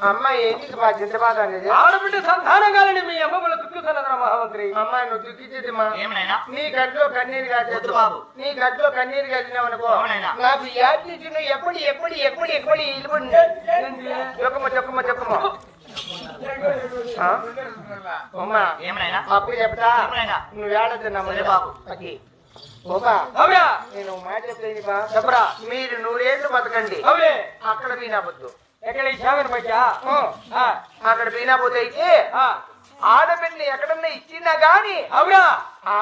అమ్మాయి ఏంటి మా బాధ ఆడబిడ్డ సంతానం కాలని మీ అమ్మమ్మల దుఃఖిస్తున్నదా మహామంత్రి. అమ్మాయి నువ్వు దుఃఖించేది మా నీ గడ్లో కన్నీరు కాదు. నీ గడ్లో కన్నీరు అనుకో. నాకు యాటిట్యూడ్ ఎప్పుడు ఎప్పుడు ఎప్పుడు ఎప్పుడు ఆ? అమ్మా ఏమనైనా అప్పుడు చెప్తా? నువ్వు ఏడద్దు బాబు. అకి ఓబా అవునా నేను మాట చెప్తాను చెప్పరా? మీరు నూరేళ్ళు బతకండి. అక్కడ బీనాబొద్దు ఎక్కడ ఆ, అక్కడ అయితే ఆ, ఆడబిడ్డని ఎక్కడన్నా ఇచ్చినా గాని అవునా? ఆ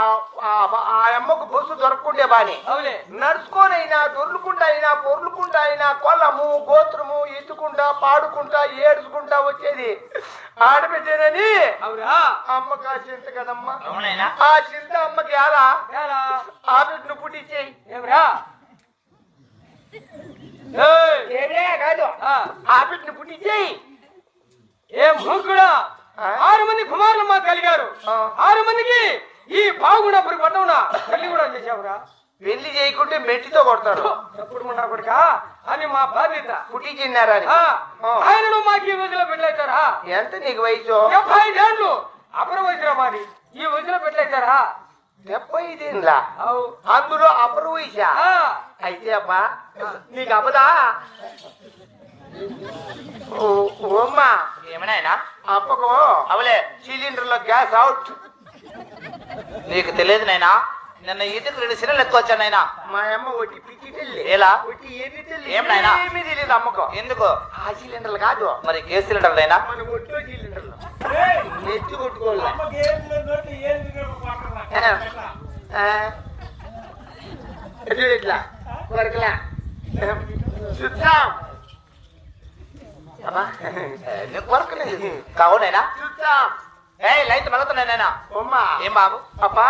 అమ్మకు బొస్సు దొరకకుంటే బాని. అవునే. నడుచుకోనైనా దొర్లుకుంటా అయినా పొర్లుకుంటా అయినా కొలము గోత్రము ఎత్తుకుంటా పాడుకుంటా ఏడుచుకుంటా వచ్చేది. ఆడబిడ్డేనని అవునా? అమ్మకి ఆ చింత కదమ్మా ఆ చింత అమ్మకి ఎలా? ఆ బిడ్డను పుట్టించేయి. ఏమరా ఏమే కాదు. ఆ, బిడ్డను పుట్టించేయి ఏం ఆ? ఆరు మంది కుమారులు మాకు కలిగారు. ఆరు మందికి ఈ బాగున్నప్పుడు పట్టవునా పెళ్ళి కూడా చేసావురా. పెళ్ళి చేయకుంటే మెట్టితో కొడతారు ఎప్పుడు ఉన్నా కొడుక? అని మా బాధ్యత. ఆ, ఆ. ఆయనను మాకు ఈ వదిలో పెట్టలేచారా? ఎంత నీకు వయసు? డెబ్బై ఐదేళ్ళు. అపర వయసురా మాది. ఈ వదిలో పెట్టలేచారా? డెబ్బై అవు. అందులో అపరు వయసా అయితే అబ్బా నీకు ఓ- ఓమ్మా ఏమనైనా అప్పకు అవలే. సిలిండర్లో గ్యాస్ అవుట్. నీకు తెలియదు నైనా నిన్న ఈతకు రెండు సిరలు ఎత్తుకొచ్చాను నైనా. మా అమ్మ ఒట్టి పిచ్చి తెల్లి. ఎలా? ఒట్టి ఏమి తెల్లి? ఏం నాయనా? ఏమీ తెలియదు అమ్మకు. ఎందుకు? ఆ సిలిండర్లు కాదు. మరి గ్యాస్ సిలిండర్ అయినా మన ఒట్లో సిలిండర్లు. నెత్తి కొట్టుకోవాలి ఎట్లా కొరకలా చూద్దాం అబ్బా నీకు కొరకలేదు కావునైనా చూద్దాం ఏ లైట్ మలుగుతున్నాయినా అమ్మా ఏం బాబు అబ్బా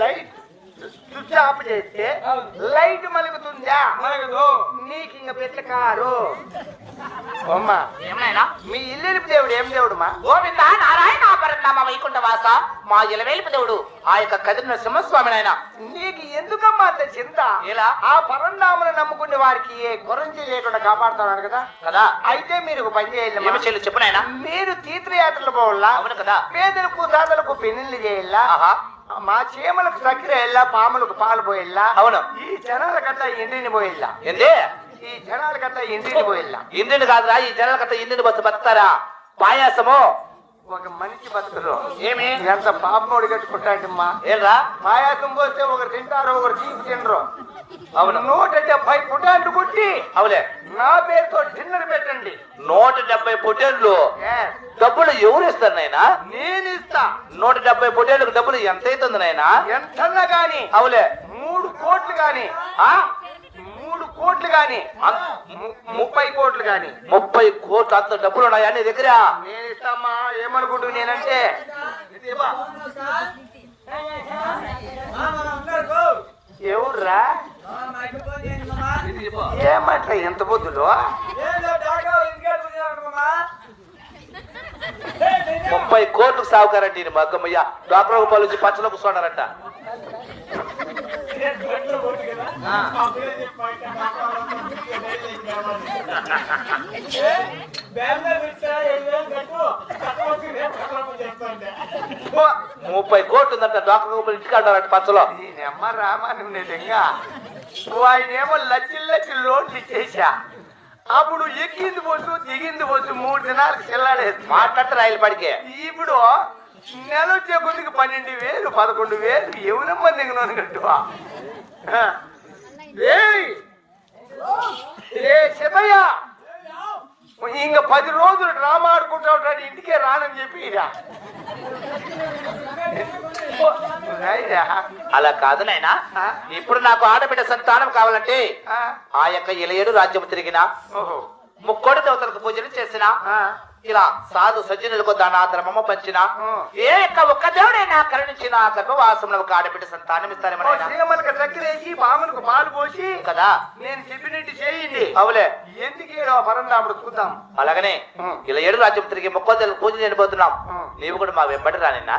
లైట్ స్విచ్ ఆఫ్ చేస్తే అవును. లైట్ మలుగుతుందా మరగదు నీకు ఇంక పెద్ద కారు అమ్మా ఏమనైనా మీ ఇల్లు దేవుడు ఏం దేవుడు మా గోవింద నారాయణ పరనామ వైకుంఠ వాస మా ఇలవేలిపి దేవుడు ఆ యొక్క కదిరిన సింహస్వామి నాయన. నీకు ఎందుకమ్మా అంత చింత? ఎలా? ఆ పరంధామును నమ్ముకునే వారికి ఏ కొరంచి లేకుండా కాపాడుతున్నాడు కదా? కదా. అయితే మీరు ఒక పని చేయాలి చెల్లి చెప్పు నాయనా. మీరు తీర్థయాత్రలు పోవాలా? అవును కదా. పేదలకు దాతలకు పెళ్ళిళ్ళు చేయాలా? మా చీమలకు చక్కెర వెళ్ళా పాములకు పాలు పోయిల్లా అవును. ఈ జనాలకట్లా ఇంటిని పోయిల్లా ఏంది? ఈ జనాలకట్లా ఇంటిని పోయిల్లా ఇంద్రుని కాదురా ఈ జనాల కథ ఇంద్రుని బస్సు బతుకుతారా? పాయాసము. ఒక మనిషి బతుకులు ఏమి? ఎంత పాపం ఒడిగట్టుకుంటాడమ్మా ఏరా పాయాసం పోస్తే ఒకరు తింటారు ఒకరు తీసి తినరు. అవును. నూట డెబ్బై పుటాండు కొట్టి అవులే. నా పేరుతో డిన్నర్ పెట్టండి. నూట డెబ్బై పొటేళ్ళు డబ్బులు ఎవరు ఇస్తారు నాయనా? నేను ఇస్తా. నూట డెబ్బై పొటేళ్ళకి డబ్బులు ఎంత అవుతుంది నాయనా? ఎంతన్నా గాని అవులే. మూడు కోట్లు గాని ఆ? మూడు కోట్లు గాని ముప్పై కోట్లు గాని. ముప్పై కోట్లు అంత డబ్బులు ఉన్నాయా నీ దగ్గర? నేను ఇస్తామా ఏమనుకుంటు నేనంటే. ఎవర్రా? ఏమట్లా ఎంత బుద్ధులు? ముప్పై కోట్లు సాగుకారండి ఈయన మగ్గమ్మయ్య డాక్టర్ రూపాయలు వచ్చి పచ్చలో కూర్చున్నారంట ముప్పై కోట్లు ఉందంట డాక్టర్ రూపాయలు ఇంటికి అంటారంట పచ్చలో నేనమ్మ రామా నువ్వు నిజంగా ఆయనేమో లచ్చిల్ లచ్చి లోన్లు ఇచ్చేసా అప్పుడు ఎక్కింది పోతు దిగింది పోతు మూడు దినాలకు చెల్లాడేది. మాట్లాడితే రైలు పడికే. ఇప్పుడు నెల వచ్చే కొద్దికి పన్నెండు వేలు పదకొండు వేలు ఎవరమ్మ దిగినాను కట్టువా ఏయ్! ఏ శివయ్య ఇంక పది రోజులు డ్రామా ఆడుకుంటా ఉంటాడు ఇంటికే రానని చెప్పి. అలా కాదు నాయనా? ఇప్పుడు నాకు ఆడబిడ్డ సంతానం కావాలంటే ఆ? యొక్క ఇలయేడు రాజ్యం తిరిగిన ఓహో ముక్కోడి దేవతలకు పూజలు చేసిన? ఇలా సాధు సజ్జనులకు దాన ధర్మము పంచిన. ఏ యొక్క ఒక్క దేవుడైనా కరుణించిన గర్భవాసంలో ఒక ఆడబిడ్డ సంతానం చీమలకు చక్కెరేసి పాములకు పాలు పోసి కదా? నేను చెప్పినట్టు చేయండి. అవులే. ఎందుకు ఏడో పరందాముడు చూద్దాం. అలాగనే. ఇలా ఏడు రాజ్యం తిరిగి ముక్కోదేవులకు పూజలు చేయబోతున్నాం. నీవు కూడా మా వెంబడి రానిన్నా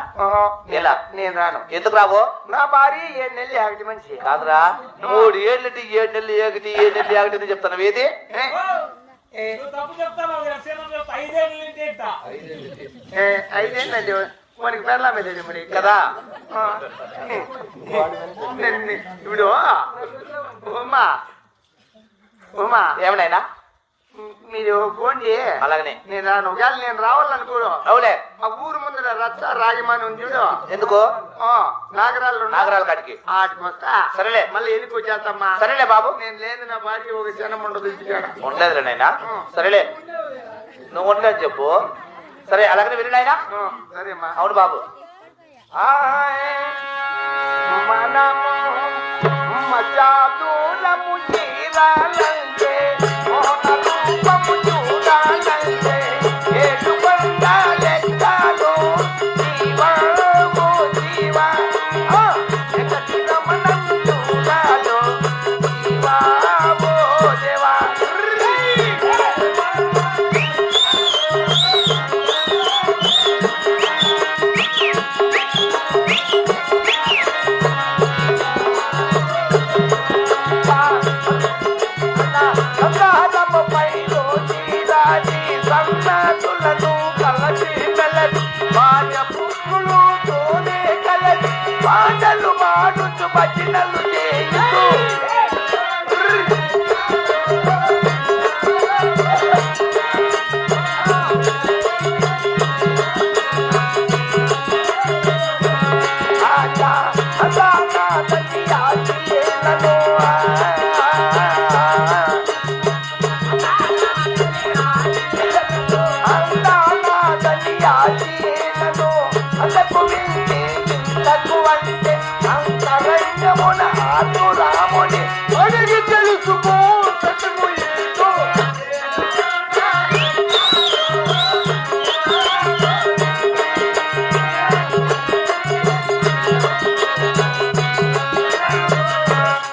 ఎలా? నేను రాను. ఎందుకు రావో? నా భార్య ఏడు నెలలు ఆగటి మనిషి. కాదురా. మూడు ఏళ్ళటి ఏడు నెలలు ఏకటి ఏడు నెలలు ఏకటి చెప్తాను ఏది? ఐదేంటండి మనకి పెళ్ళ మీద మరి కదా? ఇప్పుడు ఉమా ఉమా ఏమనైనా మీరు చేయి. అలాగనే. నేను రాను. ఒకవేళ నేను రావాలనుకోను. అవులే. ఆ ఊరు ముందర రచ్చ రాజమాని ఉంది చూడు. ఎందుకు? ఆ, నాగరాళ్ళు ఉన్నాయి. నాగరాల కాడికి. ఆటికి వస్తా. సరేలే. మళ్ళీ ఎందుకు వచ్చేస్తామ్మా? సరేలే బాబు. నేను లేదు నా భార్య ఒక జనం ఉండదు. ఉండలేదులే నాయనా. సరేలే. నువ్వు ఉండలేదు చెప్పు. సరే అలాగనే విను నాయనా. ఆ, సరేమ్మా. అవును బాబు. మనము